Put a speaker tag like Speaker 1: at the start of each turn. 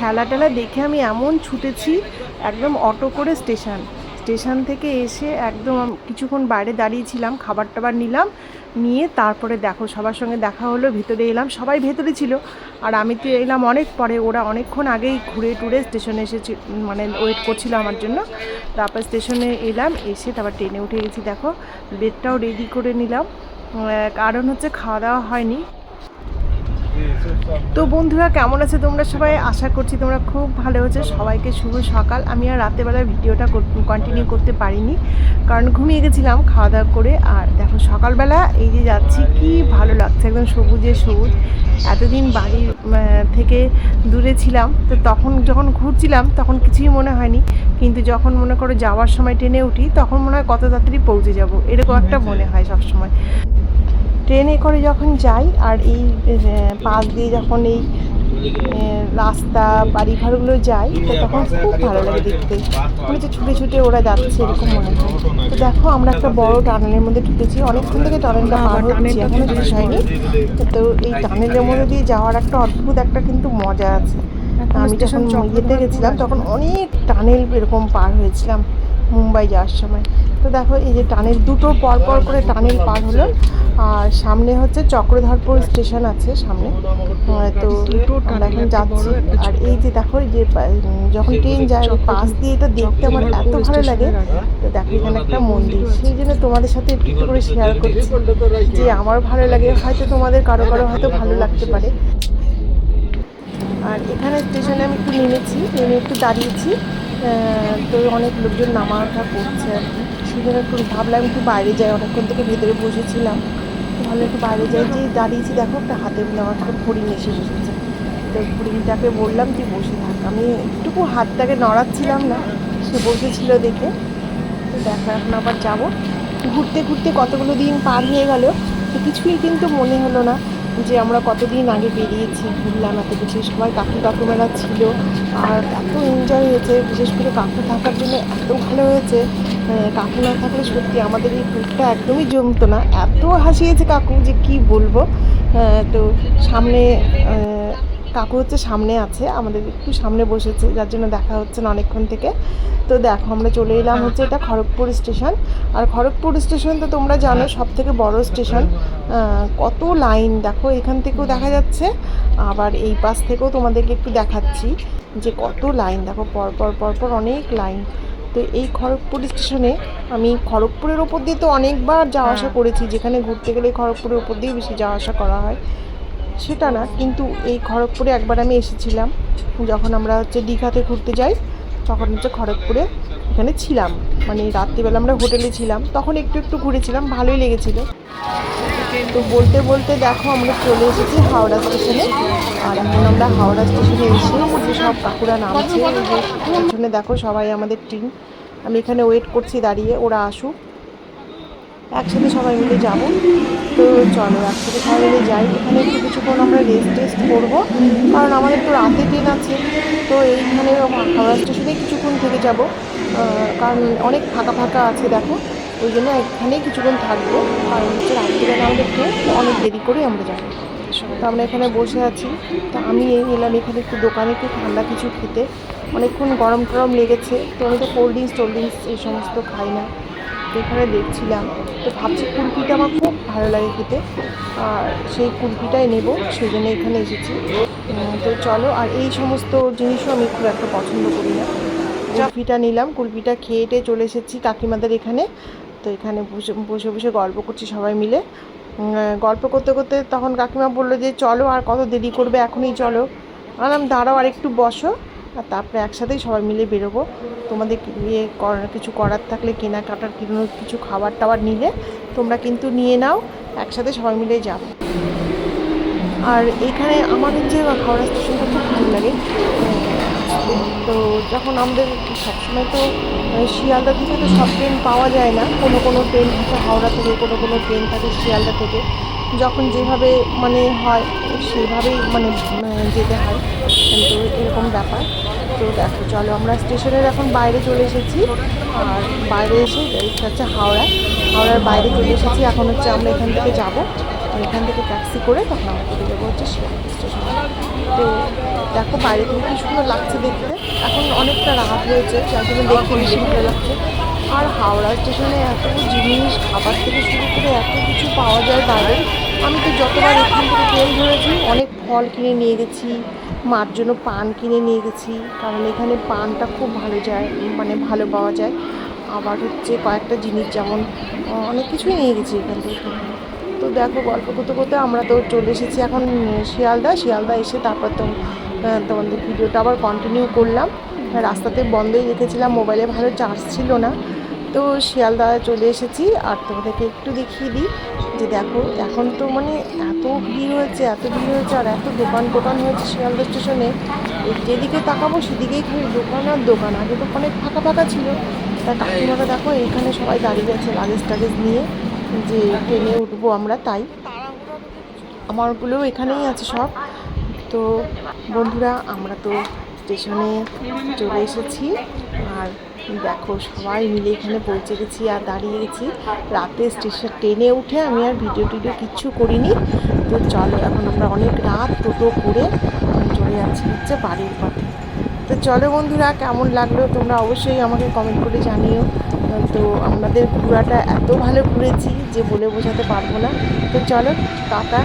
Speaker 1: ঠেলা টেলা দেখে আমি এমন ছুটেছি, একদম অটো করে স্টেশন। স্টেশন থেকে এসে একদম কিছুক্ষণ বাইরে দাঁড়িয়েছিলাম খাবার টাবার নিলাম, নিয়ে তারপরে দেখো সবার সঙ্গে দেখা হলো, ভেতরে এলাম, সবাই ভেতরে ছিল। আর আমি তো এলাম অনেক পরে, ওরা অনেকক্ষণ আগেই ঘুরে টুরে স্টেশনে এসেছি মানে ওয়েট করছিল আমার জন্য। তারপর স্টেশনে এলাম, এসে তারপর ট্রেনে উঠে গেছি, দেখো বেডটাও রেডি করে নিলাম। কারণ হচ্ছে খাওয়া দাওয়া হয়নি। তো বন্ধুরা কেমন আছে তোমরা সবাই? আশা করছি তোমরা খুব ভালো হচ্ছে সবাইকে শুভ সকাল। আমি আর রাতেরবেলা ভিডিওটা কন্টিনিউ করতে পারিনি কারণ ঘুমিয়ে গেছিলাম খাওয়া দাওয়া করে। আর দেখো সকালবেলা এই যে যাচ্ছি কি ভালো লাগছে একদম সবুজে সবুজ। এতদিন বাড়ির থেকে দূরে ছিলাম তো তখন যখন ঘুরছিলাম তখন কিছুই মনে হয়নি। কিন্তু যখন মনে করো যাওয়ার সময় ট্রেনে উঠি তখন মনে হয় কত তাড়াতাড়ি পৌঁছে যাব এরকম একটা মনে হয় সবসময়। ট্রেনে করে যখন যাই আর এই পাশ দিয়ে যখন এই রাস্তা বাড়ি ঘরগুলো যাই তো তখন খুব ভালো লাগে দেখতে। মনে হচ্ছে ছুটে ছুটে ওরা যাচ্ছে এরকম মনে হয়। তো দেখো আমরা একটা বড় টানেলের মধ্যে ঢুকেছি। অনেকক্ষণ থেকে টানেলটা পার হচ্ছি এখনও শেষ হয়নি। তো এই টানেলের মধ্যে দিয়ে যাওয়ার একটা অদ্ভুত একটা কিন্তু মজা আছে। আমি যখন ইয়েতে গেছিলাম তখন অনেক টানেল এরকম পার হয়েছিলাম মুম্বাই যাওয়ার সময়। তো দেখো এই যে টানেল দুটো পর পর করে টানেল পার হলো। আর সামনে হচ্ছে চক্রধরপুর স্টেশন আছে সামনে। তো আমরা এখন যাচ্ছি। আর এই যে দেখো এই যে যখন ট্রেন যায় পাশ দিয়ে এটা দেখতে আমার এত ভালো লাগে। তো দেখো এখানে একটা মন্দির। সেই জন্য তোমাদের সাথে একটু করে শেয়ার করছি। যে আমার ভালো লাগে হয়তো তোমাদের কারও কারও হয়তো ভালো লাগতে পারে। আর এখানে স্টেশনে আমি একটু নেমেছি নেমে একটু দাঁড়িয়েছি। তো অনেক লোকজন নামা ওঠা করছে সেই একটু ভাবলাম একটু বাইরে যাই, অনেকক্ষণ থেকে ভেতরে বসেছিলাম। ভাবলাম একটু বাইরে যাই। যে দাঁড়িয়েছি, দেখো একটা হাতে আমার একটা হরিণ এসে বসেছে। তো হরিণটাকে বললাম যে, বসে থাক। আমি একটুকু হাতটাকে নড়াচ্ছিলাম না, সে বসেছিল দেখে। তো দেখো, এখন আবার যাব। ঘুরতে ঘুরতে কতগুলো দিন পার হয়ে গেল, তো কিছুই কিন্তু মনে হলো না। যে আমরা কতদিন আগে বেরিয়েছি, ঘুরলাম, এত বিশেষ সবাই কাকু কাকুমেরা ছিল, আর এত এনজয় হয়েছে, বিশেষ করে কাকু থাকার জন্য এত ভালো হয়েছে। কাকু না থাকলে সত্যি আমাদের এই ট্যুরটা একদমই জমতো না। এত হাসিয়েছে কাকু যে কি বলব। তো সামনে কাকু হচ্ছে সামনে আছে আমাদের একটু সামনে বসেছে যার জন্য দেখা হচ্ছে না অনেকক্ষণ থেকে। তো দেখো আমরা চলে এলাম হচ্ছে এটা খড়গপুর স্টেশন। আর খড়গপুর স্টেশন তো তোমরা জানো সব থেকে বড় স্টেশন। কত লাইন দেখো এখান থেকেও দেখা যাচ্ছে। আবার এই পাশ থেকেও তোমাদেরকে একটু দেখাচ্ছি যে কত লাইন দেখো পর পর পর পর অনেক লাইন। তো এই খড়গপুর স্টেশনে আমি খড়গপুরের ওপর দিয়ে তো অনেকবার যাওয়া আসা করেছি যেখানে ঘুরতে গেলে খড়গপুরের ওপর দিয়ে বেশি যাওয়া আসা করা হয়। সেটা না, কিন্তু এই খড়গপুরে একবার আমি এসেছিলাম। যখন আমরা হচ্ছে দীঘাতে ঘুরতে যাই, তখন হচ্ছে খড়গপুরে এখানে ছিলাম। মানে রাত্রিবেলা আমরা হোটেলে ছিলাম। তখন একটু একটু ঘুরেছিলাম, ভালোই লেগেছিল। তো বলতে বলতে দেখো, আমরা চলে এসেছি হাওড়া স্টেশনে। আর এখন আমরা হাওড়া স্টেশনে এসে যে সব কাকুরা নামছে। দেখো সবাই আমাদের টিম। আমি এখানে ওয়েট করছি দাঁড়িয়ে, ওরা আসুক। একসাথে সবাই মিলে যাব। তো চলো, একসাথে সবাই মিলে যাই। এখানে একটু কিছুক্ষণ আমরা রেস্ট টেস্ট করব। কারণ আমাদের তো রাতে ট্রেন আছে। তো এইখানে হাওড়া স্টেশনে কিছুক্ষণ থেকে যাব। কারণ অনেক ফাঁকা ফাঁকা আছে দেখো। ওই জন্য এখানেই কিছুক্ষণ থাকব। কারণ হচ্ছে রাত্রিবেলা আমাদের ট্রেন অনেক দেরি করে আমরা যাব। তো আমরা এখানে বসে আছি। তো আমি এই এলাম এখানে একটু দোকানে একটু ঠান্ডা কিছু খেতে। অনেকক্ষণ গরম টরম লেগেছে, তো আমি তো কোল্ড ড্রিঙ্কস টোল্ড ড্রিঙ্কস এই সমস্ত খাই না। এখানে দেখছিলাম, তো ভাবছি কুলপিটা আমার খুব ভালো লাগে খেতে, আর সেই কুলপিটাই নেব সেই জন্য এখানে এসেছি। তো চলো, আর এই সমস্ত জিনিসও আমি খুব একটা পছন্দ করি না। কুলপিটা নিলাম, কুলপিটা খেয়ে টেয়ে চলে এসেছি কাকিমাদের এখানে। তো এখানে বসে বসে বসে গল্প করছি সবাই মিলে। গল্প করতে করতে তখন কাকিমা বলল যে, চলো, আর কত দেরি করবে এখনই চলো। আলাম দাঁড়াও আর একটু বসো। আর তারপরে একসাথেই সবাই মিলে বেরোবো। তোমাদের ইয়ে কিছু করার থাকলে কেনাকাটার কোনো কিছু খাবার টাবার নিলে তোমরা কিন্তু নিয়ে নাও, একসাথে সবাই মিলে যাব। আর এখানে আমাদের যে হাওড়া স্টেশনটা খুব ভালো লাগে। তো যখন আমাদের সবসময় তো শিয়ালদা থেকে তো সব ট্রেন পাওয়া যায় না। কোনো কোনো ট্রেন থাকে, হাওড়া থেকে কোনো কোনো ট্রেন থাকে শিয়ালদা থেকে। যখন যেভাবে মানে হয় সেভাবেই মানে যেতে হয়। কিন্তু এরকম ব্যাপার। তো দেখো, চলো আমরা স্টেশনের এখন বাইরে চলে এসেছি। আর বাইরে এসে হচ্ছে হাওড়া। হাওড়ার বাইরে চলে এসেছি। এখন হচ্ছে আমরা এখান থেকে যাব। এখান থেকে ট্যাক্সি করে তখন আমরা চলে যাব হচ্ছে শিয়ালদা স্টেশনে। তো দেখো, বাইরে থেকে কি সুন্দর লাগছে দেখতে। এখন অনেকটা রাত হয়েছে। যার জন্য দেখতে বেশি ভালো লাগছে। আর হাওড়া স্টেশনে এত জিনিস, খাবার থেকে শুরু করে এত কিছু পাওয়া যায় বাইরে। আমি তো যতবার এখান থেকে ট্রেন ধরেছি, অনেক ফল কিনে নিয়ে গেছি, মার জন্য পান কিনে নিয়ে গেছি, কারণ এখানে পানটা খুব ভালো যায় মানে ভালো পাওয়া যায়। আবার হচ্ছে কয়েকটা জিনিস যেমন অনেক কিছুই নিয়ে গেছি এখান থেকে। তো দেখো, গল্প করতে করতে আমরা তো চলে এসেছি এখন শিয়ালদা। শিয়ালদা এসে তারপর তো তোমাদের ভিডিওটা আবার কন্টিনিউ করলাম। রাস্তাতে বন্ধই রেখেছিলাম, মোবাইলে ভালো চার্জ ছিল না। তো শিয়ালদা চলে এসেছি। আর তোমাদেরকে একটু দেখিয়ে দিই যে দেখো, এখন তো মানে এত ভিড় হয়েছে, এত ভিড় হয়েছে, আর এত দোকান টোকান হয়েছে শিয়ালদা স্টেশনে। যেদিকে তাকাবো সেদিকেই খালি দোকান আর দোকান। আগে তো অনেক ফাঁকা ফাঁকা ছিল। তা কাকিমারা দেখো, এখানে সবাই দাঁড়িয়ে আছে লাগেজ টাগেজ নিয়ে যে ট্রেনে উঠবো আমরা, তাই। আমারগুলোও এখানেই আছে সব। তো বন্ধুরা, আমরা তো স্টেশনে চলে এসেছি। আর দেখো, সবাই মিলে এখানে পৌঁছে গেছি আর দাঁড়িয়ে গেছি। রাতে স্টেশন ট্রেনে উঠে আমি আর ভিডিও টিডিও কিচ্ছু করিনি। তো চলো, এখন আমরা অনেক রাত টোটো করে চলে যাচ্ছি হচ্ছে বাড়ির পথে। তো চলো বন্ধুরা, কেমন লাগল তোমরা অবশ্যই আমাকে কমেন্ট করে জানিও। তো আমাদের ঘোরাটা এত ভালো ঘুরেছি যে বলে বোঝাতে পারব না। তো চলো, টাটা।